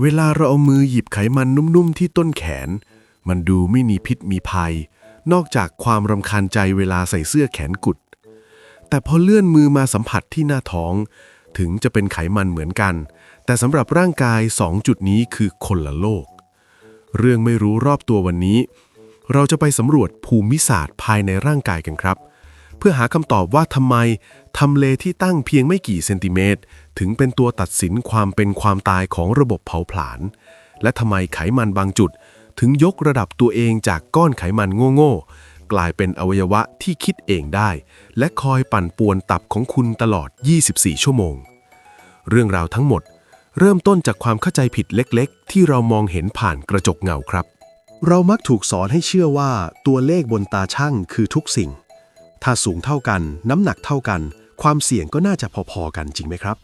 เวลาเราเอามือหยิบไขมันนุ่มๆที่ต้นแขน มันดูไม่มีพิษมีภัย นอกจากความรำคาญใจเวลาใส่เสื้อแขนกุด แต่พอเลื่อนมือมาสัมผัสที่หน้าท้อง ถึงจะเป็นไขมันเหมือนกัน แต่สำหรับร่างกายสองจุดนี้คือคนละโลก เรื่องไม่รู้รอบตัววันนี้ เราจะไปสำรวจภูมิศาสตร์ภายในร่างกายกันครับ เพื่อหาคำตอบว่าทำไมทำเลที่ตั้งเพียงไม่กี่เซนติเมตร ถึงเป็นตัวตัดสินความเป็นความตายของระบบเผาผลาญ และทำไมไขมันบางจุด ถึงยกระดับตัวเองจากก้อนไขมันโง่ๆ กลายเป็นอวัยวะที่คิดเองได้ และคอยปั่นป่วนตับของคุณตลอด 24 ชั่วโมง เรื่องราวทั้งหมด เริ่มต้นจากความเข้าใจผิดเล็กๆ ที่เรามองเห็นผ่านกระจกเงาครับ เรามักถูกสอนให้เชื่อว่าตัวเลขบนตาช่างคือทุกสิ่ง ถ้าสูงเท่ากัน น้ำหนักเท่ากัน ความเสี่ยงก็น่าจะพอๆกันจริงไหมครับ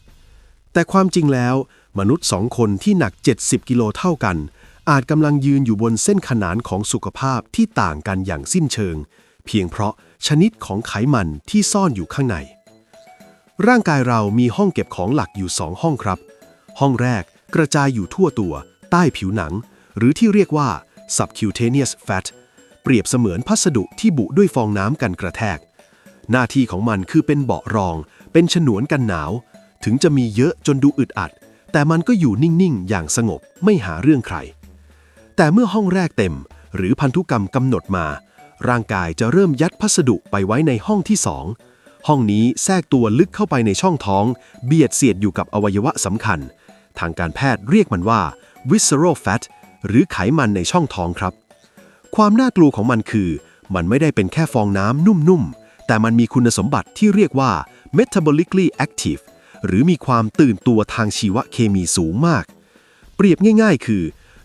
แต่ความจริงแล้ว มนุษย์สองคนที่หนัก 70 กิโลเท่ากัน อาจกำลังยืนอยู่บนเส้นขนานของสุขภาพที่ต่างกันอย่างสิ้นเชิง เพียงเพราะชนิดของไขมันที่ซ่อนอยู่ข้างใน ร่างกายเรามีห้องเก็บของหลักอยู่สองห้องครับ ห้องแรกกระจายอยู่ทั่วตัว ใต้ผิวหนัง หรือที่เรียกว่า subcutaneous fat เปรียบเสมือนพัสดุที่บุด้วยฟองน้ำกันกระแทก หน้าที่ของมันคือเป็นเบาะรอง เป็นฉนวนกันหนาว ถึงจะมีเยอะจนดูอึดอัด แต่มันก็อยู่นิ่งๆ อย่างสงบไม่หาเรื่องใคร แต่เมื่อห้องแรกเต็ม หรือพันธุกรรมกำหนดมา ร่างกายจะเริ่มยัดพัสดุไปไว้ในห้องที่สองห้องนี้แทรกตัวลึกเข้าไปในช่องท้อง เบียดเสียดอยู่กับอวัยวะสำคัญ ทางการแพทย์เรียกมันว่า visceral fat หรือไขมันในช่องท้องครับ ความน่ากลัวของมันคือ มันไม่ได้เป็นแค่ฟองน้ำนุ่มๆ แต่มันมีคุณสมบัติที่เรียกว่า metabolically active หรือมีความตื่นตัวทางชีวเคมีสูงมาก เปรียบง่าย ๆ คือ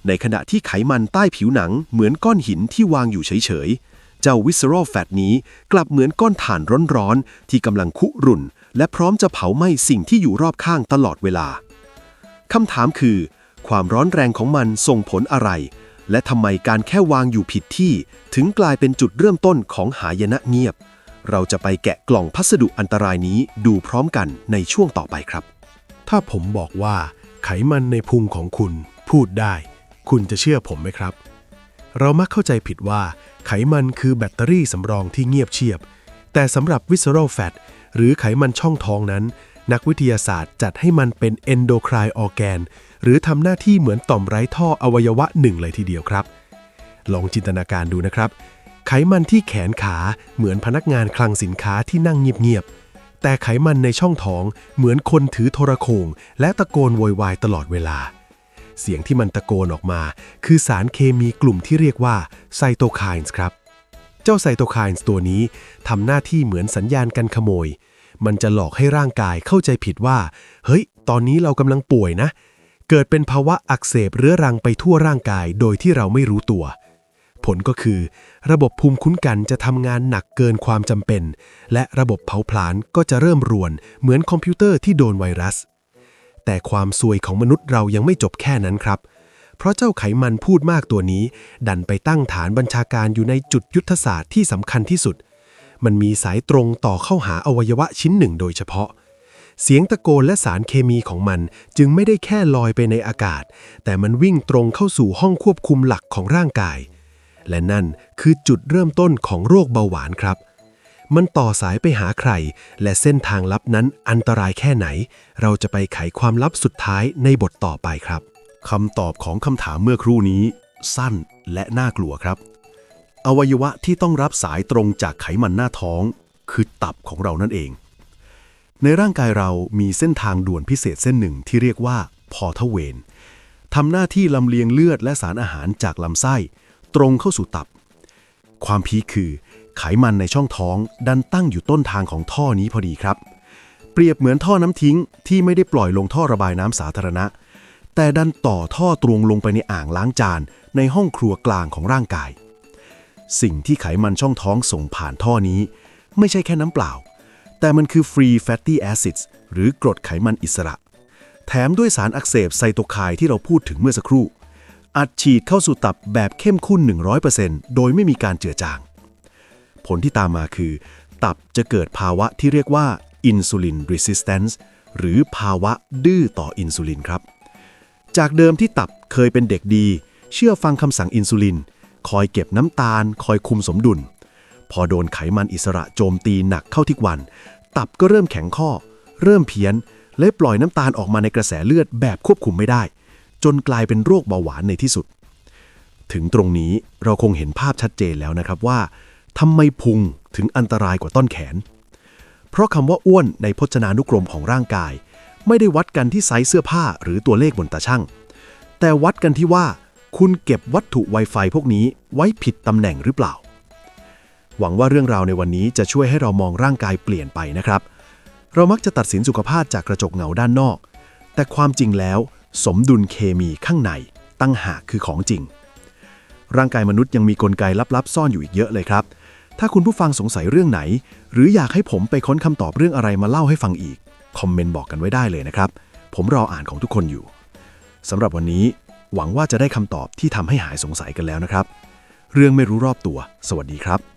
ในขณะที่ไขมันใต้ผิวหนังเหมือนก้อนหินที่วางอยู่เฉย ๆ เจ้า visceral fat นี้กลับเหมือนก้อนถ่านร้อนๆ ที่กำลังคุรุ่นและพร้อมจะเผาไหม้สิ่งที่อยู่รอบข้างตลอดเวลาคำถามคือ ความร้อนแรงของมันส่งผลอะไร และทำไมการแค่วางอยู่ผิดที่ ถึงกลายเป็นจุดเริ่มต้นของหายนะเงียบ เราจะไปแกะกล่องพัสดุอันตรายนี้ดูพร้อมกันในช่วงต่อไปครับ ถ้าผมบอกว่าไขมันในพุงของคุณพูดได้ คุณจะเชื่อผมไหมครับ เรามักเข้าใจผิดว่า ไขมันคือแบตเตอรี่สำรองที่เงียบเชียบ แต่สำหรับ visceral fat หรือไขมันช่องท้องนั้น นักวิทยาศาสตร์จัดให้มันเป็น endocrine organ หรือทำหน้าที่เหมือนต่อมไร้ท่ออวัยวะหนึ่งเลยทีเดียวครับ ลองจินตนาการดูนะครับ ไขมันที่แขนขาเหมือนพนักงานคลังสินค้าที่นั่งเงียบๆ แต่ไขมันในช่องท้องเหมือนคนถือโทรโขงและตะโกนโวยวายตลอดเวลา เสียงที่มันตะโกนออกมา คือสารเคมีกลุ่มที่เรียกว่าไซโตไคน์ครับ เจ้าไซโตไคน์ตัวนี้ทำหน้าที่เหมือนสัญญาณกันขโมย มันจะหลอกให้ร่างกายเข้าใจผิดว่า เฮ้ย ตอนนี้เรากำลังป่วยนะ เกิดเป็นภาวะอักเสบเรื้อรังไปทั่วร่างกายโดยที่เราไม่รู้ตัว ผลก็คือ ระบบภูมิคุ้นกันจะทำงานหนักเกินความจำเป็น และระบบเผาผลาญก็จะเริ่มรวน เหมือนคอมพิวเตอร์ที่โดนไวรัส แต่ความซวยของมนุษย์เรายังไม่จบแค่นั้นครับ เพราะเจ้าไขมันพูดมากตัวนี้ ดันไปตั้งฐานบัญชาการอยู่ในจุดยุทธศาสตร์ที่สำคัญที่สุด มันมีสายตรงต่อเข้าหาอวัยวะชิ้นหนึ่งโดยเฉพาะเสียงตะโกนและสารเคมีของมันจึงไม่ได้แค่ลอยไปในอากาศ แต่มันวิ่งตรงเข้าสู่ห้องควบคุมหลักของร่างกาย และนั่นคือจุดเริ่มต้นของโรคเบาหวานครับ มันต่อสายไปหาใคร และเส้นทางลับนั้นอันตรายแค่ไหน เราจะไปไขความลับสุดท้ายในบทต่อไปครับคำตอบของคำถามเมื่อครู่นี้ สั้นและน่ากลัวครับ อวัยวะที่ต้องรับสายตรงจากไขมันหน้าท้อง คือตับของเรานั่นเอง ในร่างกายเรามีเส้นทางด่วนพิเศษเส้นหนึ่งที่เรียกว่าพอทเวนทำหน้าที่ลำเลียงเลือดและสารอาหารจากลำไส้ ตรงเข้าสู่ตับ ความพีคคือไขมันในช่องท้องดันตั้งอยู่ต้นทางของท่อนี้พอดีครับ เปรียบเหมือนท่อน้ำทิ้งที่ไม่ได้ปล่อยลงท่อระบายน้ำสาธารณะ แต่ดันต่อท่อตรงลงไปในอ่างล้างจานในห้องครัวกลางของร่างกาย สิ่งที่ไขมันช่องท้องส่งผ่านท่อนี้ ไม่ใช่แค่น้ำเปล่า แต่มันคือ free fatty acids หรือกรดไขมันอิสระ แถมด้วยสารอักเสบไซโตไคน์ที่เราพูดถึงเมื่อสักครู่ อัดฉีดเข้าสู่ตับแบบเข้มข้น 100%โดยไม่มีการเจือจาง ผลที่ตามมาคือ ตับจะเกิดภาวะที่เรียกว่า insulin resistance หรือภาวะดื้อต่ออินซูลินครับ จากเดิมที่ตับเคยเป็นเด็กดี เชื่อฟังคำสั่งอินซูลิน คอยเก็บน้ำตาล คอยคุมสมดุล พอโดนไขมันอิสระโจมตีหนักเข้าทุกวัน ตับก็เริ่มแข็งข้อ เริ่มเพี้ยน และปล่อยน้ำตาลออกมาในกระแสเลือดแบบควบคุมไม่ได้ จนกลายเป็นโรคเบาหวานในที่สุด ถึงตรงนี้เราคงเห็นภาพชัดเจนแล้วนะครับว่าทำไมพุงถึงอันตรายกว่าต้นแขน เพราะคำว่าอ้วนในพจนานุกรมของร่างกาย ไม่ได้วัดกันที่ไซส์เสื้อผ้าหรือตัวเลขบนตาช่าง แต่วัดกันที่ว่า คุณเก็บวัตถุ Wi-Fi พวกนี้ไว้ผิดตำแหน่งหรือเปล่า หวังว่าเรื่องราวในวันนี้จะช่วยให้เรามองร่างกายเปลี่ยนไปนะครับ เรามักจะตัดสินสุขภาพจากกระจกเงาด้านนอก แต่ความจริงแล้ว สมดุลเคมีข้างในตั้งหากคือของจริง ร่างกายมนุษย์ยังมีกลไกลับๆ ซ่อนอยู่อีกเยอะเลยครับ ถ้าคุณผู้ฟังสงสัยเรื่องไหน หรืออยากให้ผมไปค้นคำตอบเรื่องอะไรมาเล่าให้ฟังอีก คอมเมนต์บอกกันไว้ได้เลยนะครับ ผมรออ่านของทุกคนอยู่สำหรับวันนี้ หวังว่าจะได้คำตอบที่ทำให้หายสงสัยกันแล้วนะครับ เรื่องไม่รู้รอบตัว สวัสดีครับ